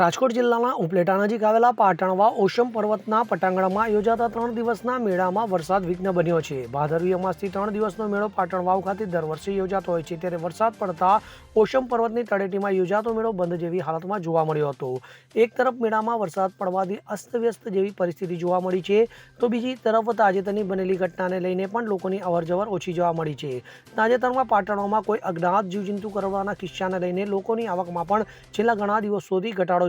રાજકોટ જિલ્લાના ઉપલેટા નજીક આવેલા પાટણવા ઓશમ પર્વતના પટાંગણમાં યોજાતા ત્રણ દિવસના મેળામાં વરસાદ વિઘ્ન બન્યો છે. ભાદરવી અમાસથી ત્રણ દિવસનો મેળો પાટણવાવ ખાતે દર વર્ષે યોજાતો હોય છે. ત્યારે વરસાદ પડતા ઓશમ પર્વતની તળેટીમાં યોજાતો મેળો બંધ જેવી હાલતમાં જોવા મળ્યો હતો. એક તરફ મેળામાં વરસાદ પડવાથી અસ્તવ્યસ્ત જેવી પરિસ્થિતિ જોવા મળી છે, તો બીજી તરફ તાજેતરની બનેલી ઘટનાને લઈને પણ લોકોની અવરજવર ઓછી જોવા મળી છે. તાજેતરમાં પાટણોમાં કોઈ અજ્ઞાત જીવજંતુ કરવાના કિસ્સાને લઈને લોકોની આવકમાં પણ છેલ્લા ઘણા દિવસોથી ઘટાડો